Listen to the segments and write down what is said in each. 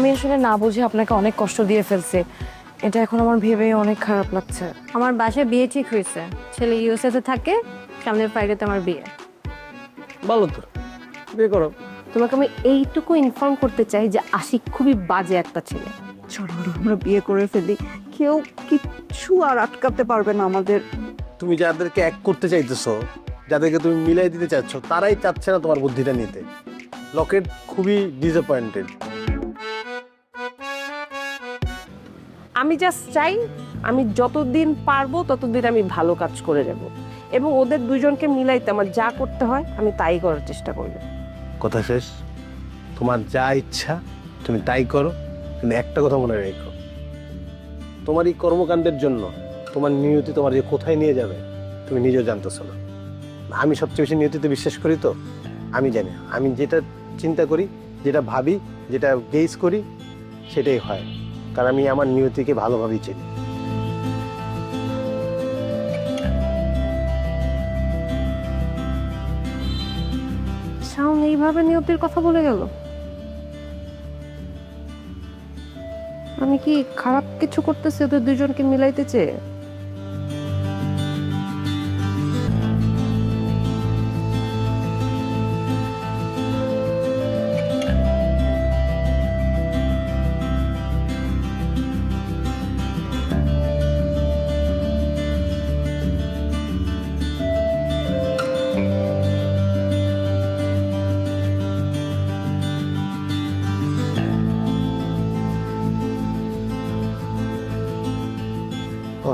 আমি আসলে না বুঝে আপনাকে অনেক কষ্ট দিয়ে ফেলছি। এটা এখন আমার ভেবে অনেক খারাপ লাগছে। আমার বাসায় বিয়ে ঠিক হয়েছে। ছেলে ইউএসএতে থাকে সামনের ফ্রাইডেতে আমার বিয়ে। ভালো তো বিয়ে করো। তোমাকে আমি এইটুকু ইনফর্ম করতে চাই যে আশিক খুবই বাজে একটা ছেলে। চলো আমরা বিয়ে করে ফেলি। কেউ কিচ্ছু আর আটকাতে পারবে না আমাদের। তুমি যাদেরকে এক করতে চাইতেছো যাদেরকে তুমি মিলাই দিতে চাচ্ছ তারাই চাচ্ছে না তোমার বুদ্ধিটা নিতে। লকেট খুবই ডিসঅ্যাপয়েন্টেড আমি জাস্ট চাই আমি যতদিন পারব, ততদিন আমি ভালো কাজ করে যাব এবং ওদের দুজনকে মিলাইতে আমার যা করতে হয়, আমি তাই করার চেষ্টা করব। কথা শেষ? তোমার যা ইচ্ছা, তুমি তাই করো। কিন্তু একটা কথা মনে রেখো। তোমার এই কর্মকাণ্ডের জন্য তোমার নিয়তি তোমার যে কোথায় নিয়ে যাবে, তুমি নিজেও জানতেছো না। আমি সবচেয়ে বেশি নিয়তিতে বিশ্বাস করি তো? আমি জানি আমি যেটা চিন্তা করি, যেটা ভাবি, যেটা গেস করি, সেটাই হয়। কারণ আমি আমার নিয়তিকে ভালোভাবেই চিনি। এইভাবে নিয়তির কথা বলে গেল? আমি কি খারাপ কিছু করতেছি? ওদের দুজনকে মিলাইতেছে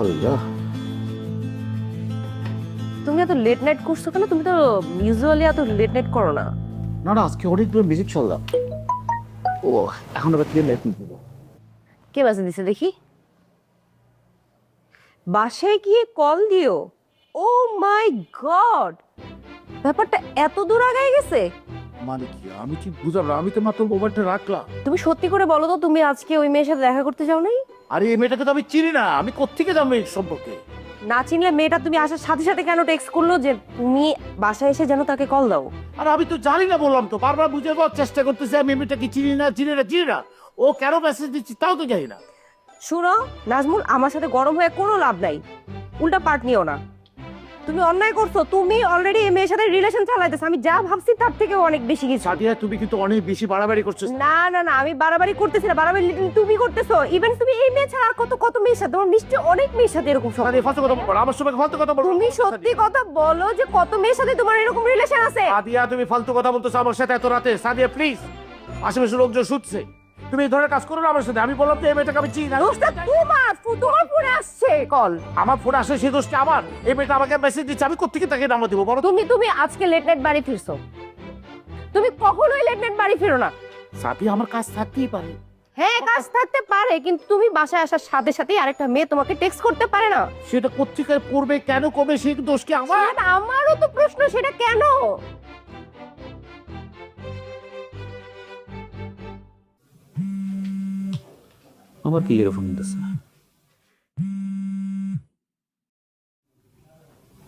আল্লাহ তুমি এত লেট নাইট করছ কেন? তুমি তো ইউজুয়ালি এত লেট নাইট করো না। না না আজকে অনেকগুলো মিউজিক চললাম ও এখন আবার ক্লিয়ার লাইফ নিবো কে বাজে দিছে দেখি? বাসায় গিয়ে কল দিও। ও মাই গড ব্যাপারটা এত দূর আগায় গেছে? মানে কি আমি ঠিক বুঝলাম আমি তো মাত্র মোবাইলটা রাখলাম। তুমি সত্যি করে বলো তো তুমি আজকে ওই মেয়ের সাথে দেখা করতে চাও নাই আরে এই মেয়েটাকে তো আমি চিনি না। আমি কোত্থেকে জানব এই সম্পর্কে? না চিনলে মেয়েটা তুমি আসার সাথে সাথে কেন টেক্সট করল যে তুমি বাসায় এসে যেন তাকে কল দাও? আর আমি তো জানি না বললাম তো। বারবার বুঝে পাওয়ার চেষ্টা করতেছি আমি এই মেয়েটাকে চিনি না চিনি না চিনি না। ও কেন মেসেজ দিচ্ছি তাও তো জানি না। শুনো নাজমুল আমার সাথে গরম হয়ে কোনো লাভ নাই। উল্টা পার্ট নিও না। তুমি অন্যায় করছ তুমি অলরেডি এই মেয়ের সাথে রিলেশন চালাইতেছো। আমি যা ভাবছি তার থেকেও অনেক বেশি কিছু। সাদিয়া তুমি কিন্তু অনেক বেশি বাড়াবাড়ি করছ না না না আমি বাড়াবাড়ি করতেছি না। বাড়াবাড়ি তুমি করতেছো। ইভেন তুমি এই মেয়ে ছাড়া আর কত কত মেয়ের সাথে? তোমার নিশ্চয়ই অনেক মেয়ের সাথে এরকম সাদিয়া ফালতু কথা বলো আমার সঙ্গে ফালতু কথা বলো। তুমি সত্যি কথা বলো যে কত মেয়ের সাথে তোমার এরকম রিলেশন আছে? সাদিয়া তুমি ফালতু কথা বলতেছো আমার সাথে এত রাতে। সাদিয়া প্লিজ আশেপাশে লোকজন শুটছে তুমি এই ধরনের কাজ করো না আমার সাথে। আমি বললাম যে এই মেয়েটাকে আমি চিনি না। দোষটা তোমার ফু- তোমার ফোনে আসছে। কল। আমার ফোন আসে সেই দোষটা আমার। এই মেয়েটা আমাকে মেসেজ দিচ্ছে আমি কোথেকে তাকে নাম্বার দিব বলো তো? তুমি তুমি আজকে লেট নাইট বাড়ি ফিরছো। তুমি কখনোই লেট নাইট বাড়ি ফিরো না। সাদিয়া আমার কাজ থাকতেই পারে। হ্যাঁ কাজ থাকতে পারে কিন্তু তুমি বাসায় আসার সাথে সাথেই আরেকটা মেয়ে তোমাকে টেক্সট করতে পারে না। সেটা কোথেকে করবে কেন করবে সেই দোষ কি আমার? আর আমারও তো প্রশ্ন সেটা কেন? আমার কি এরকম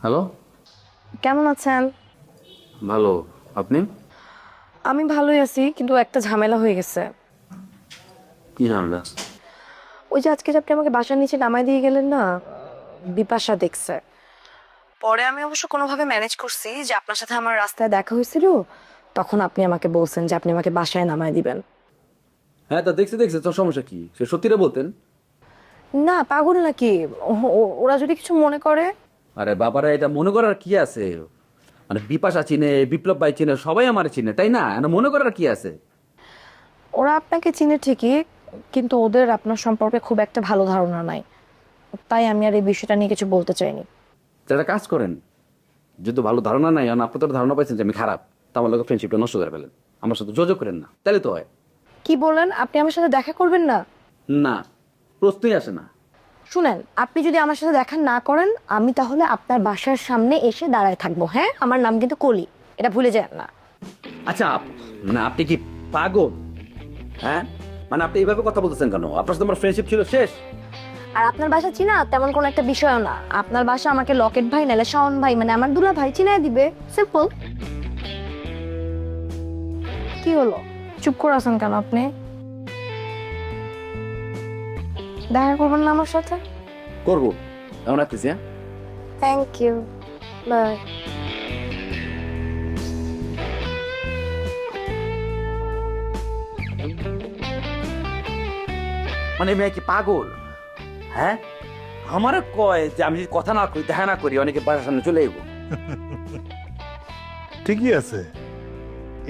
হ্যালো কেমন আছেন? ভালো। আপনি? আমি ভালোই আছি কিন্তু একটা ঝামেলা হয়ে গেছে। কি ঝামেলা? ওই যে আজকে যে আপনি আমাকে বাসার নিচে নামাই দিয়ে গেলেন না বিপাশা দেখছে। পরে আমি অবশ্য কোনোভাবে ম্যানেজ করছি যে আপনার সাথে আমার রাস্তায় দেখা হয়েছিল তখন আপনি আমাকে বলছেন যে আপনি আমাকে বাসায় নামায় দিবেন। হ্যাঁ তা দেখছে দেখছে তোর সমস্যা কি? সে সত্যিটা বলতেন? না পাগল নাকি? ও- ও- ওরা যদি কিছু মনে করে? আরে বাবারা এটা মনে করার কি আছে? মানে বিপাশা চিনে বিপ্লব ভাই চিনে সবাই আমার চিনে তাই না? এটা মনে করার কি আছে? ওরা আপনাকে চিনে ঠিকই কিন্তু ওদের আপনার সম্পর্কে খুব একটা ভালো ধারণা নাই। তাই আমি আর এই বিষয়টা নিয়ে কিছু বলতে চাইনি। তো একটা কাজ করেন। যদি ভালো ধারণা নাই আর আপনার তো ধারণা পাইছেন যে আমি খারাপ তা আমার লোক ফ্রেন্ডশিপটা নষ্ট করে ফেলেন। আমার সাথে যোগাযোগ করেন না। তাহলে তো হয়। কি বলেন আপনি আমার সাথে দেখা করবেন না? না প্রশ্নই আসে না। শুনেন আপনি যদি আমার সাথে দেখা না করেন আমি তাহলে আপনার বাসার সামনে এসে দাঁড়ায় থাকব হ্যাঁ? আমার নাম কিন্তু কলি এটা ভুলে যায় না। আচ্ছা আপ- মানে আপনি কি পাগল? হ্যাঁ? মানে আপনি এইভাবে কথা বলতেছেন কেন? আপনার সাথে আমার ফ্রেন্ডশিপ ছিল শেষ। আর আপনার বাসা চিনা? তেমন কোনো একটা বিষয়ও না। আপনার বাসা আমাকে লকেট ভাই নাহলে শাওন ভাই মানে আমার দুলা ভাই চিনাই দিবে। সিম্পল কি হলো? চুপ করে আছেন কেন আপনি? দেখা করবেন না আমার সাথে? করব। এমন রাখতেছি হ্যাঁ? থ্যাংক ইউ বাই মানে মেয়ে কি পাগল? হ্যাঁ? আমার কয় যে আমি যদি কথা না করি দেখা না করি অনেকে বাসার সামনে চলে যাব ঠিকই আছে।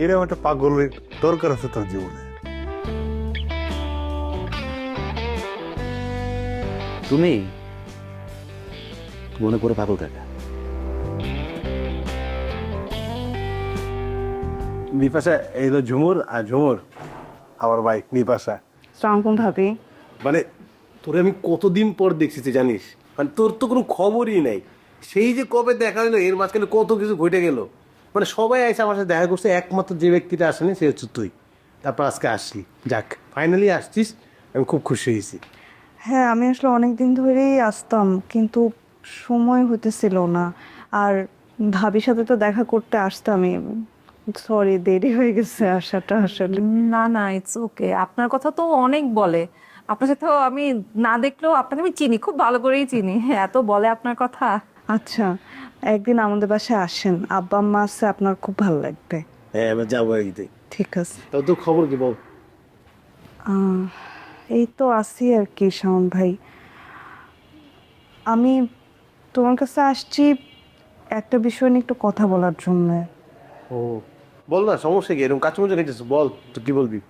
এরকম একটা পাগলের দরকার আছে তার জীবনে। তুমি মনে করে পাগল কাকা। বিপাশা এই হলো ঝুমুর আর ঝুমুর আমার ভাই বিপাশা সালামালাইকুম ভাবি। মানে তোরে আমি কতদিন পর দেখছি তুই জানিস? মানে তোর তো কোনো খবরই নাই। সেই যে কবে দেখা হলো এর মাঝখানে কত কিছু ঘটে গেল? মানে সবাই এসে আমার সাথে দেখা করছে একমাত্র যে ব্যক্তিটা আসেনি সে হচ্ছে তুই। তারপর আজকে আসলি। যাক ফাইনালি আসছিস আমি খুব খুশি হয়েছি। হ্যাঁ আমি আসলে অনেক দিন ধরেই আসতাম কিন্তু সময় হতেছিল না। আর ভাবির সাথে তো দেখা করতে আসতামই। সরি দেরি হয়ে গেছে আসাটা আসলে। না না ইটস ওকে আপনার কথা তো অনেক বলে। আপনার সাথেও আমি না দেখলেও আপনাকে আমি চিনি খুব ভালো করেই চিনি। হ্যাঁ, এত বলে আপনার কথা। আচ্ছা একদিন আমাদের বাসায় আসেন। আব্বা আম্মা আছে আপনার খুব ভালো লাগবে। হ্যাঁ এবার যাব এইতে ঠিক আছে। তাও তোর খবর কি বল? আহ, এই তো আছি আর কি শাওন ভাই। আমি তোমার কাছে আসছি একটা বিষয় নিয়ে একটু কথা বলার জন্য। ও বল না সমস্যা কি? এরকম কাছে মধ্যে বল তুই কি বলবি?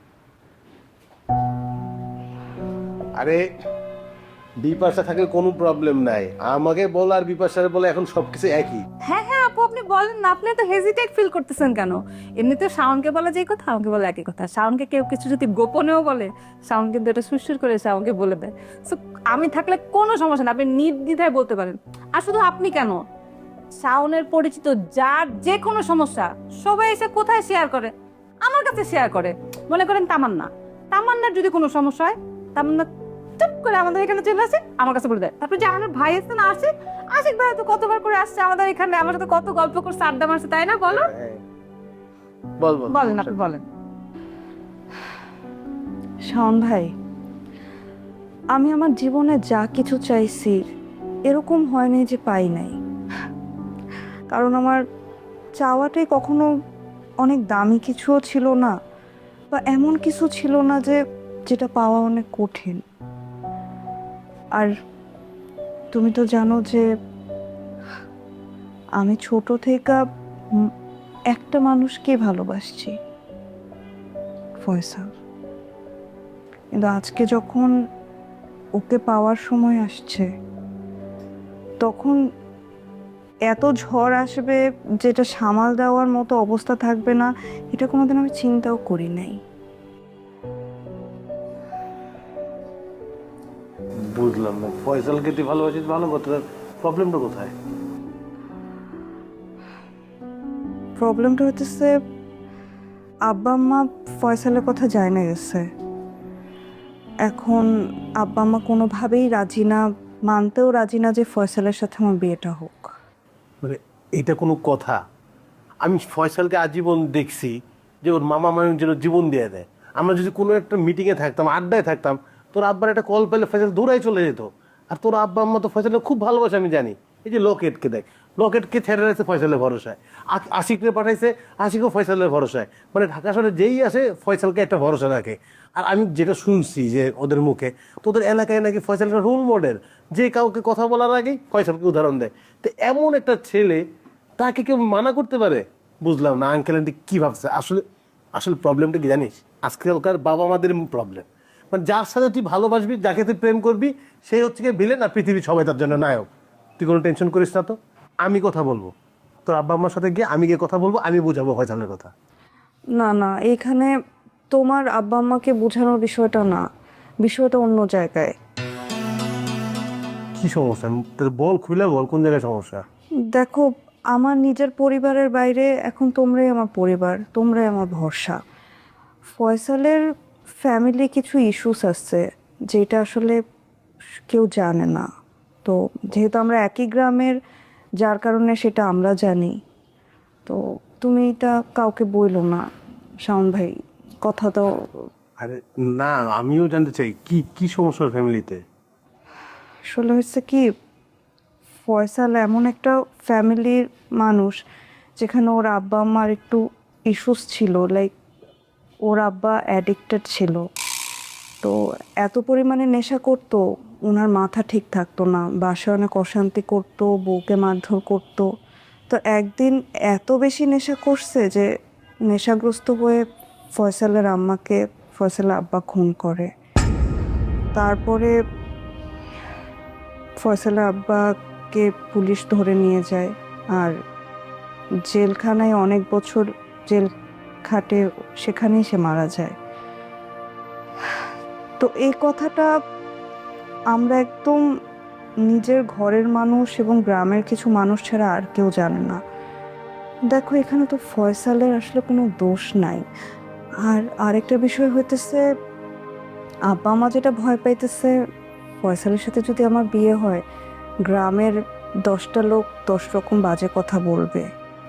আরে বিপাশা থাকলে কোনো প্রবলেম নাই। আমাকে বল আর বিপাশার বলে, এখন সবকিছু একই। হ্যাঁ হ্যাঁ আপু, আপনি বলেন না, আপনি তো হেজিটেট ফিল করতেছেন কেন? এমনিতে শাওনকে বলা যে কথা, আমাকে বলে একই কথা। শাওনকে কেউ কিছু যদি গোপনেও বলে, শাওন কিন্তু এটা সুরসুর করে শাওনকে বলে দেয়। সো আমি থাকলে কোনো সমস্যা না আপনি নির্দ্বিধায় বলতে পারেন। আর শুধু আপনি কেন? শাওনের পরিচিত যার যে কোনো সমস্যা, সবাই এসে কোথায় শেয়ার করে? আমার কাছে শেয়ার করে। মনে করেন তামান্না। তামান্নার যদি কোনো সমস্যা হয়, তামান্না চুপ করে আমাদের এখানে চলে আসে আমার কাছে বলে দেয়। তারপরে জাহানের ভাই আসছে না আসে আশিক ভাই তো কতবার করে আসছে আমাদের এখানে আমার সাথে কত গল্প করছে আড্ডা মারছে তাই না? বলো। বল বল। বলেন আপনি বলেন। শাওন ভাই আমি আমার জীবনে যা কিছু চাইছি এরকম হয়নি যে পাই নাই। কারণ আমার চাওয়াটাই কখনো অনেক দামি কিছুও ছিল না বা এমন কিছু ছিল না যে যেটা পাওয়া অনেক কঠিন। আর তুমি তো জানো যে আমি ছোট থেকে একটা মানুষকে ভালোবাসছি, ফয়সাল। কিন্তু আজকে যখন ওকে পাওয়ার সময় আসছে, তখন এত ঝড় আসবে যেটা সামাল দেওয়ার মতো অবস্থা থাকবে না, এটা কোনোদিন আমি চিন্তাও করি নাই। বুঝলাম না। ফয়সালকে তুই ভালোবাসিস ভালো কথা প্রবলেমটা কোথায়? প্রবলেমটা হতেছে আব্বা আম্মা ফয়সালের কথা যায় না গেছে এখন আব্বা আম্মা কোনোভাবেই রাজি না মানতেও রাজি না যে ফয়সালের সাথে আমার বিয়েটা হোক। মানে এটা কোনো কথা। আমি ফয়সালকে আজীবন দেখছি যে ওর মামা মামির জন্য জীবন দিয়ে দেয়। আমরা যদি কোনো একটা মিটিংয়ে থাকতাম আড্ডায় থাকতাম তোর আব্বার একটা কল পেলে ফয়সাল দৌড়াই চলে যেত। আর তোর আব্বা আম্মা তো ফয়সালের খুব ভালোবাসে, আমি জানি। এই যে লকেটকে দেখ লকেটকে ছেড়ে রয়েছে ফয়সালের ভরসায়। আশিককে পাঠাইছে, আশিকও ফয়সালের ভরসায়। মানে ঢাকা শহরে যেই আসে, ফয়সালকে একটা ভরসা রাখে। আর আমি যেটা শুনছি যে ওদের মুখে, তোদের এলাকায় নাকি ফয়সালটা রোল মডেল যে কাউকে কথা বলার আগেই ফয়সালকে উদাহরণ দেয়। তো এমন একটা ছেলে, তাকে কেউ মানা করতে পারে? বুঝলাম না আঙ্কেল আন্টি কি ভাবছে? আসলে আসলে প্রবলেমটা কি জানিস? আজকালকার বাবা মাদের প্রবলেম মানে যার সাথে তুই ভালোবাসবি যাকে তুই প্রেম করবি সেই হচ্ছে গিয়ে ভিলেন আর পৃথিবীর সবাই তার জন্য নায়ক। তুই কোনো টেনশন করিস না তো। আমি কথা বলব। তোর আব্বা আম্মার সাথে গিয়ে আমি গিয়ে কথা বলব আমি বুঝাবো ফয়সালের কথা। না না এখানে তোমার আব্বা আম্মাকে বোঝানোর বিষয়টা না। বিষয়টা অন্য জায়গায়। কি সমস্যা? তোর বল খুলে বল কোন জায়গায় সমস্যা? দেখো আমার নিজের পরিবারের বাইরে এখন তোমরাই আমার পরিবার তোমরাই আমার ভরসা। ফয়সালের ফ্যামিলি কিছু ইস্যুস আসছে যেটা আসলে কেউ জানে না। তো যেহেতু আমরা একই গ্রামের যার কারণে সেটা আমরা জানি। তো তুমি এটা কাউকে বইলো না শাওন ভাই? কথা তো আরে না আমিও জানতে চাই কি কি সমস্যা ফ্যামিলিতে আসলে হচ্ছে কি ফয়সাল এমন একটা ফ্যামিলির মানুষ যেখানে ওর আব্বা আম্মার একটু ইস্যুস ছিল লাইক ওর আব্বা অ্যাডিক্টেড ছিল। তো এত পরিমাণে নেশা করতো ওনার মাথা ঠিক থাকতো না, বাসায় অনেক অশান্তি করতো, বউকে মারধর করতো। তো একদিন এত বেশি নেশা করছে যে নেশাগ্রস্ত হয়ে ফয়সালের আম্মাকে ফয়সালের আব্বা খুন করে। তারপরে ফয়সালের আব্বাকে পুলিশ ধরে নিয়ে যায়। আর জেলখানায় অনেক বছর জেল খাটে সেখানেই সে মারা যায়। তো এই কথাটা আমরা একদম নিজের ঘরের মানুষ এবং গ্রামের কিছু মানুষ ছাড়া আর কেউ জানে না। দেখো, এখানে তো ফয়সালের আসলে কোনো দোষ নাই। আর আরেকটা বিষয় হইতেছে, আব্বা মা যেটা ভয় পাইতেছে, ফয়সালের সাথে যদি আমার বিয়ে হয়, গ্রামের দশটা লোক দশ রকম বাজে কথা বলবে।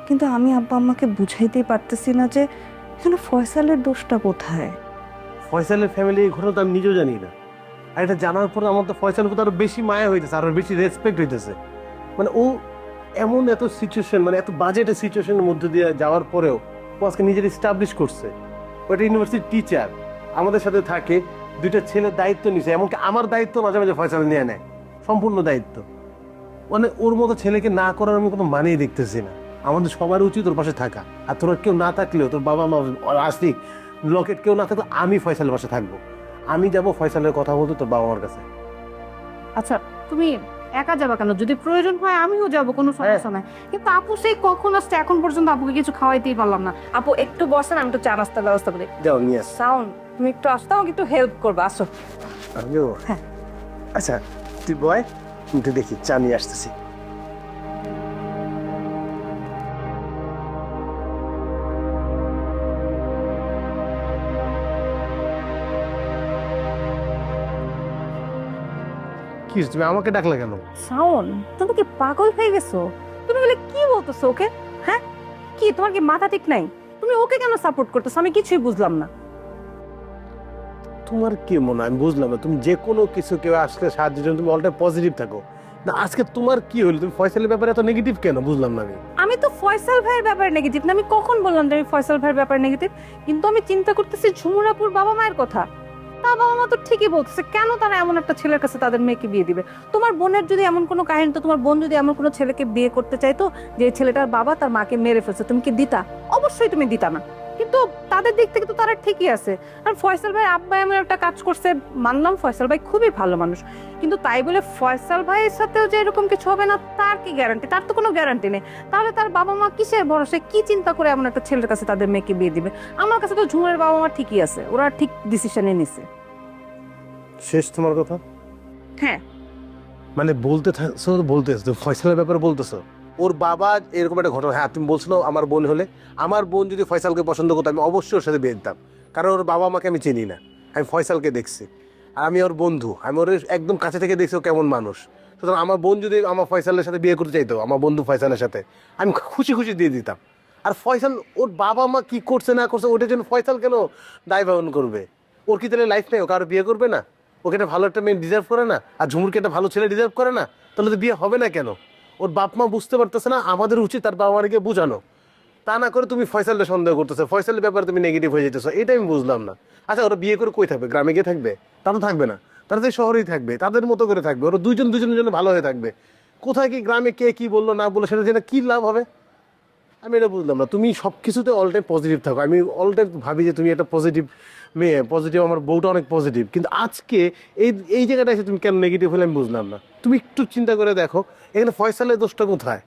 কিন্তু আমি আব্বা আম্মাকে বুঝাইতেই পারতেছি না যে এখানে ফয়সালের দোষটা কোথায়? ফয়সালের ফ্যামিলি এই ঘটনা তো আমি নিজেও জানি না। আর এটা জানার পর আমার তো ফয়সালের প্রতি আরও বেশি মায়া হইতেছে, আরও বেশি রেসপেক্ট হইতেছে। মানে ও এমন এত সিচুয়েশন মানে এত বাজেট সিচুয়েশনের মধ্যে দিয়ে যাওয়ার পরেও ও আজকে নিজের স্টাবলিশ করছে। ও একটা ইউনিভার্সিটির টিচার আমাদের সাথে থাকে, দুইটা ছেলের দায়িত্ব নিছে, এমনকি আমার দায়িত্ব মাঝে মাঝে ফয়সাল নিয়ে নেয়, সম্পূর্ণ দায়িত্ব। মানে ওর মতো ছেলেকে না করার আমি কোনো মানেই দেখতেছি না। আমাদের সবার উচিত ওর পাশে থাকা। আর তোর কেউ না থাকলেও তোর বাবা মা আসিক লকেট কেউ না থাকলে আমি ফয়সালের পাশে থাকব। আমি যাব ফয়সালের কথা বলতে তোর বাবা মার কাছে। আচ্ছা তুমি একা যাবা কেন? যদি প্রয়োজন হয় আমিও যাব কোনো সমস্যা নাই। কিন্তু আপু সেই কখন আসছে? এখন পর্যন্ত আপুকে কিছু খাওয়াইতেই পারলাম না। আপু একটু বসেন আমি একটু চা নাস্তার ব্যবস্থা করি। যাও নিয়ে সাউন্ড তুমি একটু আসতে আমাকে একটু হেল্প করবে আসো। আমিও। হ্যাঁ। আচ্ছা তুই বয় একটু দেখি চা নিয়ে আসতেছি। কি তুমি আমাকে ডাকলে কেন? শাওন তুমি কি পাগল হয়ে গেছো? তুমি বলে কি বলতেছো ওকে? হ্যাঁ? কি তোমার কি মাথা ঠিক নাই? তুমি ওকে কেন সাপোর্ট করতেছো? আমি কিছুই বুঝলাম না। তোমার কি মনে আমি বুঝলাম না। তুমি যে কোনো কিছু কেউ আসলে সাহায্যের জন্য তুমি অলটাইম পজিটিভ থাকো। না আজকে তোমার কি হলো? তুমি ফয়সালের ব্যাপারে এত নেগেটিভ কেন? বুঝলাম না আমি। আমি তো ফয়সাল ভাইয়ের ব্যাপারে নেগেটিভ না। আমি কখন বললাম যে আমি ফয়সাল ভাইয়ের ব্যাপারে নেগেটিভ কিন্তু আমি চিন্তা করতেছি ঝুমুরাপুর বাবা মায়ের কথা। তা বাবা মা তো ঠিকই বলতেছে, কেন তারা এমন একটা ছেলের কাছে তাদের মেয়েকে বিয়ে দিবে? তোমার বোনের যদি এমন কোনো কাহিনী, তো তোমার বোন যদি এমন কোনো ছেলেকে বিয়ে করতে চাইতো, যে ছেলেটার বাবা তার মাকে মেরে ফেলছে, তুমি কি দিতা? অবশ্যই তুমি দিতা না। কিন্তু তাদের দিক থেকে তো তারা ঠিকই আছে। আর ফয়সাল ভাই আব্বা এমন একটা কাজ করছে মানলাম ফয়সাল ভাই খুবই ভালো মানুষ। কিন্তু তাই বলে ফয়সাল ভাইয়ের সাথেও যে এরকম কিছু হবে না তার কি গ্যারান্টি তার তো কোনো গ্যারান্টি নেই। তাহলে তার বাবা মা কিসের ভরসা? কি চিন্তা করে এমন একটা ছেলের কাছে তাদের মেয়েকে বিয়ে দিবে? আমার কাছে তো ঝুমের বাবা মা ঠিকই আছে ওরা ঠিক ডিসিশনে নিছে। শেষ তোমার কথা? হ্যাঁ। মানে বলতে থাকছো বলতেছো ফয়সালের ব্যাপারে বলতেছো? ওর বাবা এরকম একটা ঘটনা হ্যাঁ তুমি বলছো আমার বোন হলে। আমার বোন যদি ফয়সালকে পছন্দ করতো, আমি অবশ্যই ওর সাথে বিয়ে দিতাম। কারণ ওর বাবা আমাকে আমি চিনি না। আমি ফয়সালকে দেখছি। আর আমি ওর বন্ধু। আমি ওর একদম কাছে থেকে দেখছি ও কেমন মানুষ। সুতরাং আমার বোন যদি আমার ফয়সালের সাথে বিয়ে করতে চাইতো, আমার বন্ধু ফয়সালের সাথে, আমি খুশি খুশি দিয়ে দিতাম। আর ফয়সাল, ওর বাবা মা কি করছে না করছে, ওটার জন্য ফয়সাল কেন দায় বহন করবে? ওর কি তাহলে লাইফ নেই? ও কারও বিয়ে করবে না? ওকে একটা ভালো একটা মেয়ে ডিজার্ভ করে না? আর ঝুমুরকে একটা ভালো ছেলে ডিজার্ভ করে না? তাহলে তো বিয়ে হবে না কেন? ওর বাপ মা বুঝতে পারতেছে না, আমাদের উচিত তার বাবা মাকে বোঝানো। তা না করে তুমি ফয়সালটা সন্দেহ করতেছো, ফয়সালের ব্যাপারে তুমি নেগেটিভ হয়ে যেতেছো এটা আমি বুঝলাম না। আচ্ছা ওরা বিয়ে করে কই থাকবে? গ্রামে গিয়ে থাকবে? তা তো থাকবে না। তারা তো শহরেই থাকবে, তাদের মতো করে থাকবে, ওরা দুজন দুজনের জন্য ভালো হয়ে থাকবে। কোথায় কি গ্রামে কে কি বলল, না বলল, সেটা জেনে কী লাভ হবে? আমি এটা বুঝলাম না। তুমি সব কিছুতে অল টাইম পজিটিভ থাকো। আমি অল টাইম ভাবি যে তুমি একটা পজিটিভ মেয়ে পজিটিভ আমার বউটা অনেক পজিটিভ কিন্তু আজকে এই এই জায়গাটা এসে তুমি কেন নেগেটিভ হলে আমি বুঝলাম না। তুমি একটু চিন্তা করে দেখো, এখানে ফয়সালের দোষটা কোথায়?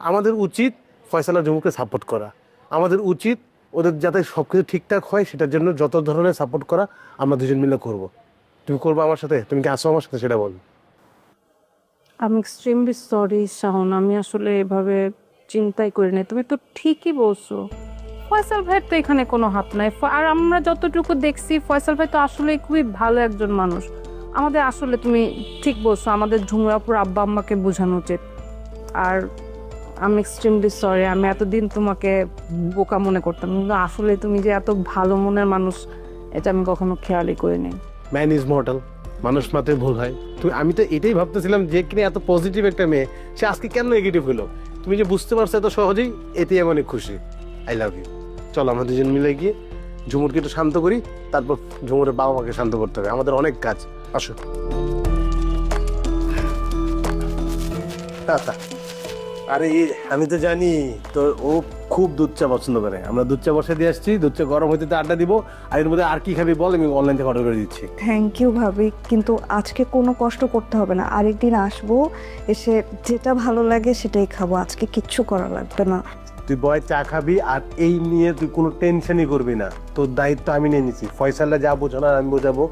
আমাদের উচিত ফয়সালা জমুকে সাপোর্ট করা। আমাদের উচিত ওদের যাতে সব কিছু ঠিকঠাক হয়, সেটার জন্য যত ধরনের সাপোর্ট করা, আমরা দুজন মিলে করব। তুমি করবে আমার সাথে? তুমি কি আসো আমার সাথে? সেটা বল। আমি এক্সট্রিমলি সরি শাহন। আমি আসলে এভাবে চিন্তাই করি নাই তুমি তো ঠিকই বলছো। ফয়সাল ভাইয়ের তো এখানে কোনো হাত নাই। আর আমরা যতটুকু দেখছি, ফয়সাল ভাই তো আসলে খুবই ভালো একজন মানুষ। আমাদের আসলে তুমি ঠিক বলছো, আমাদের ঝুমরাপুর আব্বা আম্মাকে বোঝানো উচিত। আর আমি এক্সট্রিমলি সরি আমি এতদিন তোমাকে বোকা মনে করতাম, কিন্তু আসলে তুমি যে এত ভালো মনের মানুষ, এটা আমি কখনো খেয়ালই করিনি। ম্যান ইজ মর্টাল মানুষ মাত্রই ভুল হয়। তুমি আমি তো এটাই ভাবতেছিলাম যে কিনা এত পজিটিভ একটা মেয়ে, সে আজকে কেন নেগেটিভ হলো? তুমি যে বুঝতে পারছ এত সহজেই, এতেই আমি অনেক খুশি। আই লাভ ইউ চলো আমরা দুজন মিলে গিয়ে ঝুমুরকে একটু শান্ত করি তারপর ঝুমুরের বাবা মাকে শান্ত করতে হবে। আমাদের অনেক কাজ। আসো। টাটা। আরে আমি তো জানি তো ও খুব দুধ চা পছন্দ করে। আমরা দুধ চা বসে দিয়ে আসছি দুধ চা গরম হইতে তো আড্ডা দিব আর এর মধ্যে আর কি খাবি বল আমি অনলাইন থেকে অর্ডার করে দিচ্ছি। থ্যাংক ইউ ভাবি। কিন্তু আজকে কোনো কষ্ট করতে হবে না। আরেকদিন আসব এসে যেটা ভালো লাগে সেটাই খাব। আজকে কিচ্ছু করা লাগবে না। তুই বয়, চা খাবি আর এই নিয়ে তুই কোনো টেনশনই করবি না। তোর দায়িত্ব আমি নিয়ে নিছি। ফয়সাল্লা যা বোঝানোর আমি বোঝাবো।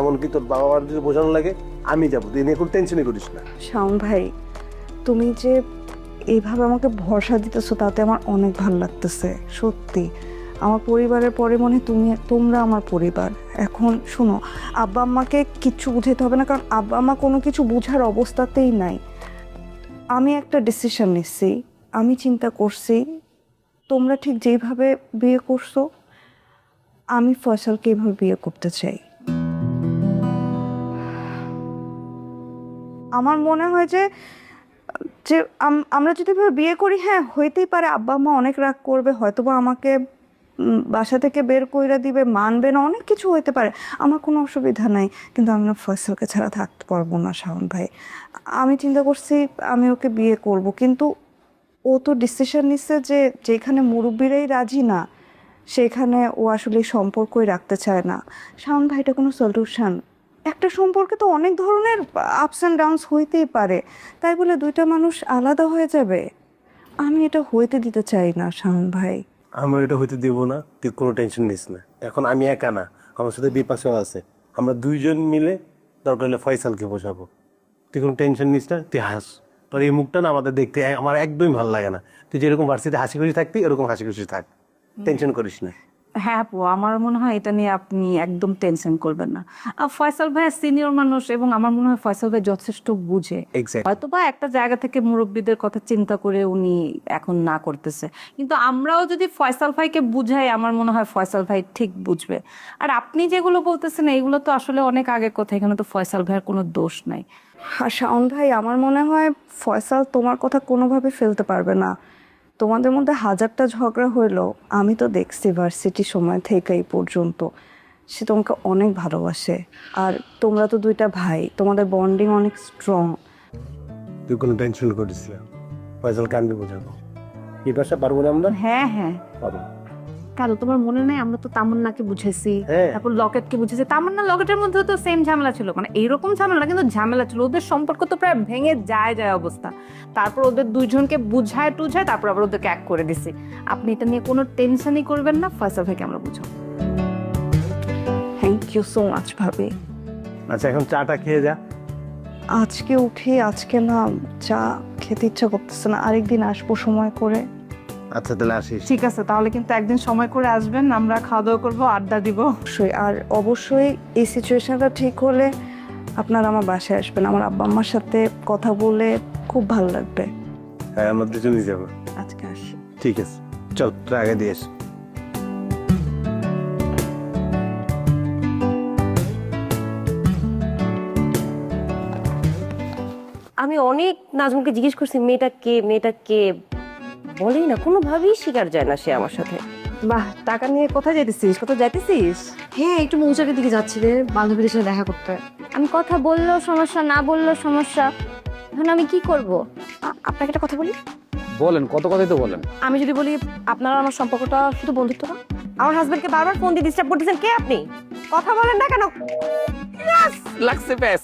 এমনকি তোর বাবা মার যদি বোঝানো লাগে, আমি যাব। তুই নিয়ে কোনো টেনশনই করিস না। শাওন ভাই, তুমি যে এইভাবে আমাকে ভরসা দিতেছো, তাতে আমার অনেক ভালো লাগতেছে। সত্যি, আমার পরিবারের পরে মনে তুমি, তোমরা আমার পরিবার। এখন শোনো, আব্বা আম্মাকে কিচ্ছু বুঝাতে হবে না, কারণ আব্বা আম্মা কোনো কিছু বোঝার অবস্থাতেই নাই। আমি একটা ডিসিশন নিচ্ছি আমি চিন্তা করছি, তোমরা ঠিক যেইভাবে বিয়ে করছ, আমি ফসলকে এভাবে বিয়ে করতে চাই। আমার মনে হয় যে যে আমরা যদি বিয়ে করি হ্যাঁ হইতেই পারে, আব্বা মা অনেক রাগ করবে, হয়তোবা আমাকে বাসা থেকে বের কইরা দিবে, মানবে না, অনেক কিছু হইতে পারে। আমার কোনো অসুবিধা নাই, কিন্তু আমি না ফয়সালকে ছাড়া থাকতে পারব না, শাওন ভাই। আমি চিন্তা করছি, আমি ওকে বিয়ে করব, কিন্তু ও তো ডিসিশন নিচ্ছে যে যেখানে মুরব্বীরাই রাজি না, সেখানে ও আসলে সম্পর্কই রাখতে চায় না। শাওন ভাই, এটা কোনো সলিউশন একটা সম্পর্কে তো অনেক ধরনের আপস অ্যান্ড ডাউনস হইতেই পারে। তাই বলে দুইটা মানুষ আলাদা হয়ে যাবে? আমি এটা হইতে দিতে চাই না, শাওন ভাই। আমরা এটা হইতে দেবো না, তুই কোনো টেনশন নিস না। এখন আমি একা না, আমার সাথে বিপাশাও আছে। আমরা দুইজন মিলে দরকার হলে ফয়সালকে বোঝাবো তুই কোনো টেনশন নিস না, তুই হাস। তোর এই মুখটা না আমাদের দেখতে আমার একদমই ভালো লাগে না। তুই যেরকম ভার্সিতে হাসি খুশি থাকতি এরকম হাসি খুশি থাক। টেনশন করিস না। হ্যাঁ আপু আমার মনে হয় এটা নিয়ে আপনি একদম টেনশন করবেন না। আর ফয়সাল ভাই সিনিয়র মানুষ এবং আমার মনে হয় ফয়সাল ভাই যথেষ্ট বুঝে। হয়তো বা একটা জায়গা থেকে মুরব্বীদের কথা চিন্তা করে উনি এখন না করতেছে। কিন্তু আমরাও যদি ফয়সাল ভাইকে বুঝাই আমার মনে হয় ফয়সাল ভাই ঠিক বুঝবে। আর আপনি যেগুলো বলতেছেন এইগুলো তো আসলে অনেক আগের কথা এখানে তো ফয়সাল ভাইয়ের কোনো দোষ নাই। আর শাওন ভাই আমার মনে হয় ফয়সাল তোমার কথা কোনোভাবে ফেলতে পারবে না। তোমাদের মধ্যে হাজারটা ঝগড়া হইল আমি তো দেখছি ভার্সিটি সময় থেকে এই পর্যন্ত। সে তোমাকে অনেক ভালোবাসে। আর তোমরা তো দুইটা ভাই তোমাদের বন্ডিং অনেক স্ট্রং তুই কোনো টেনশন করিস না। ফয়সাল কান্দি বোঝাবো। ভাষা পারব না আমরা? হ্যাঁ হ্যাঁ। পারব। কেন তোমার মনে নেই? আমরা তো তামান্নাকে বুঝেছি হ্যাঁ। তারপর লকেটকে বুঝেছি তামান্না লকেটের মধ্যে তো সেম ঝামেলা ছিল। মানে এইরকম ঝামেলা না, কিন্তু ঝামেলা ছিল। ওদের সম্পর্ক তো প্রায় ভেঙে যায় যায় অবস্থা। তারপর ওদের দুইজনকে বুঝায় টুঝায় তারপর আবার ওদেরকে এক করে দিছি। আপনি এটা নিয়ে কোনো টেনশনই করবেন না। ফয়সাল ভাইকে আমরা বুঝাবো। থ্যাংক ইউ সো মাচ ভাবি। আচ্ছা এখন চাটা খেয়ে যা। আজকে উঠি আজকে না চা খেতে ইচ্ছা করতেছে না। আরেকদিন আসব সময় করে। আচ্ছা তাহলে আসিস। ঠিক আছে তাহলে কিন্তু একদিন সময় করে আসবেন আমরা খাওয়া দাওয়া করব আড্ডা দিব। অবশ্যই আর অবশ্যই এই সিচুয়েশনটা ঠিক হলে আপনারা আমার বাসায় আসবেন আমার আব্বা আম্মার সাথে কথা বলে খুব ভালো লাগবে। হ্যাঁ আমরা দুজনেই যাব। আজকে আসি। ঠিক আছে চল তোরা আগে দিয়ে এসো। আমি অনেক নাজমুলকে জিজ্ঞেস করছি মেয়েটা কে? মেয়েটা কে? বলেই না কোনোভাবেই শিকার যায় না সে আমার সাথে। বাহ টাকা নিয়ে কোথায় যাইতেছিস? কোথায় যাইতেছিস? হ্যাঁ একটু মৌচাকের দিকে যাচ্ছি রে বান্ধবীদের সাথে দেখা করতে। আমি কথা বললেও সমস্যা না বললেও সমস্যা। এখন আমি কি করব? আ- আপনাকে একটা কথা বলি? বলেন কত কথাই তো বলেন। আমি যদি বলি আপনার আর আমার সম্পর্কটা শুধু বন্ধুত্ব না? আমার হাজবেন্ডকে বারবার ফোন দিয়ে ডিস্টার্ব করতেছেন কে আপনি? কথা বলেন না কেন? লাগছে ব্যাস।